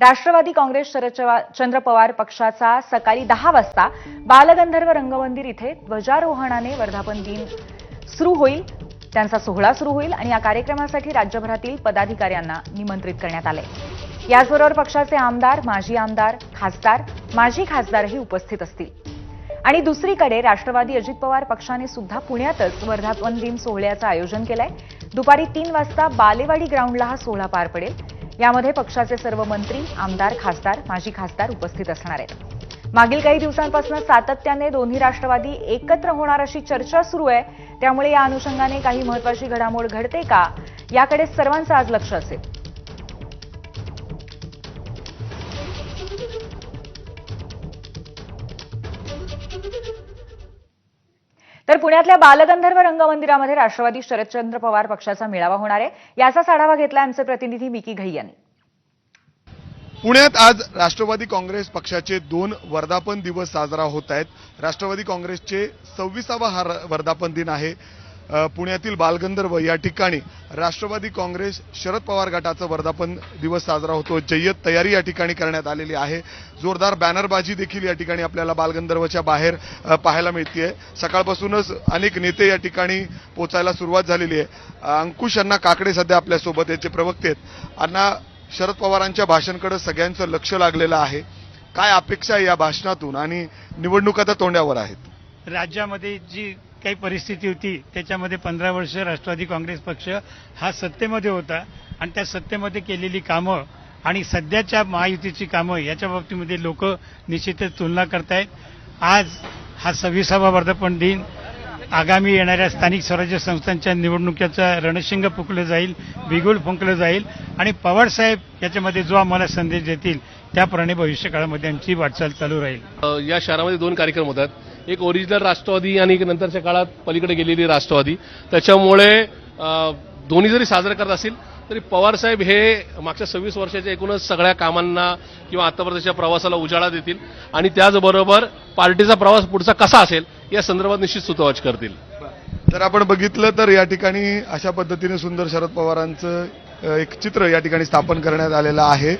राष्ट्रवादी काँग्रेस शरदचंद्र पवार पक्षाचा सकाळी दहा वाजता बालगंधर्व रंगमंदिर इथे ध्वजारोहणाने वर्धापन दिन सुरू होईल. त्यांचा सोहळा सुरू होईल आणि या कार्यक्रमासाठी राज्यभरातील पदाधिकाऱ्यांना निमंत्रित करण्यात आले. याचबरोबर पक्षाचे आमदार माजी आमदार खासदार माजी खासदारही उपस्थित असतील. आणि दुसरीकडे राष्ट्रवादी अजित पवार पक्षाने सुद्धा पुण्यातच वर्धापन दिन सोहळ्याचं आयोजन केलंय. दुपारी तीन वाजता बालेवाडी ग्राउंडला हा सोहळा पार पडेल. यामध्ये पक्षाचे सर्व मंत्री आमदार खासदार माजी खासदार उपस्थित असणार आहेत. मागील काही दिवसांपासून सातत्याने दोन्ही राष्ट्रवादी एकत्र होणार अशी चर्चा सुरू आहे. त्यामुळे या अनुषंगाने काही महत्वाची घडामोड घडते का? याकडे सर्वांचं आज लक्ष असेल. तर पुण्यातल्या बालगंधर्व रंगमंदिरामध्ये राष्ट्रवादी शरदचंद्र पवार पक्षाचा मेळावा होणार आहे. याचाच आढावा घेतला आमचे प्रतिनिधी मिकी घई यांनी. पुण्यात आज राष्ट्रवादी काँग्रेस पक्षाचे दोन वर्धापन दिवस साजरा होत आहेत. राष्ट्रवादी काँग्रेसचे सव्वीसावा हा वर्धापन दिन आहे. पुण्यातील बालगंधर्व या ठिकाणी राष्ट्रवादी काँग्रेस शरद पवार गटाचा वर्धापन दिवस साजरा होतो. जय्यत तयारी या ठिकाणी करण्यात आलेली आहे. जोरदार बॅनरबाजी देखील या ठिकाणी आपल्याला बालगंधर्वच्या बाहेर पाहायला मिळते सकाळपासूनच अनेक नेते या ठिकाणी पोचायला सुरुवात झालेली आहे. अंकुश अण्णा काकडे सध्या आपल्यासोबत याचे प्रवक्ते आहेत. अण्णा शरद पवारांच्या भाषणकडे सगळ्यांचं लक्ष लागलेलं आहे. काय अपेक्षा या भाषणातून? आणि निवडणुका तोंडावर तोंड्यावर आहेत. राज्यामध्ये जी काही परिस्थिती होती त्याच्यामध्ये पंधरा वर्ष राष्ट्रवादी काँग्रेस पक्ष हा सत्तेमध्ये होता आणि त्या सत्तेमध्ये केलेली कामं आणि सध्याच्या महायुतीची कामं याच्या बाबतीमध्ये लोक निश्चितच तुलना करतायत. आज हा सव्वीसावा वर्धापन दिन. आगामी येणाऱ्या स्थानिक स्वराज्य संस्थांच्या निवडणुकीचा रणशिंग फुंकलं जाईल बिगुल फुंकलं जाईल आणि पवारसाहेब याच्यामध्ये जो आम्हाला संदेश देतील त्याप्रमाणे भविष्यकाळामध्ये आमची वाटचाल चालू राहील. या शहरामध्ये दोन कार्यक्रम होतात. एक ओरिजिनल राष्ट्रवादी आणि एक नंतरच्या काळात पलीकडे गेलेली राष्ट्रवादी. त्याच्यामुळे दोन्ही जरी साजरे करत असतील तरी पवारसाहेब हे मागच्या सव्वीस वर्षाच्या एकूणच सगळ्या कामांना किंवा आतापर्यंतच्या प्रवासाला उजाळा देतील आणि त्याचबरोबर पार्टीचा प्रवास पुढचा कसा असेल या संदर्भात निश्चित सुतवाच करतील. जर आपण बघितलं तर या ठिकाणी अशा पद्धतीने सुंदर शरद पवारांचं एक चित्र या ठिकाणी स्थापन करण्यात आलेलं आहे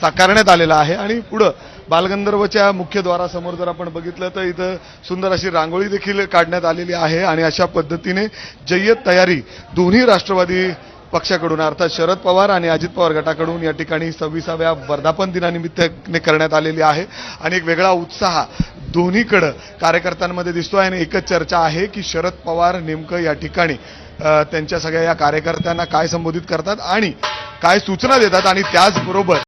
साकारण्यात आलेलं आहे. आणि पुढं बालगंधर्वच्या मुख्य द्वारासमोर जर आपण बघितलं तर इथं सुंदर अशी रांगोळी देखील काढण्यात आलेली आहे आणि अशा पद्धतीने जय्यत तयारी दोन्ही राष्ट्रवादी पक्षाकडून अर्थात शरद पवार आणि अजित पवार गटाकडून या ठिकाणी सव्वीसाव्या वर्धापन दिनानिमित्ताने करण्यात आलेली आहे. आणि एक वेगळा उत्साह दोन्हीकडं कार्यकर्त्यांमध्ये दिसतोय आणि एकच चर्चा आहे की शरद पवार नेमकं या ठिकाणी त्यांच्या सगळ्या या कार्यकर्त्यांना काय संबोधित करतात आणि काय सूचना देतात आणि त्याचबरोबर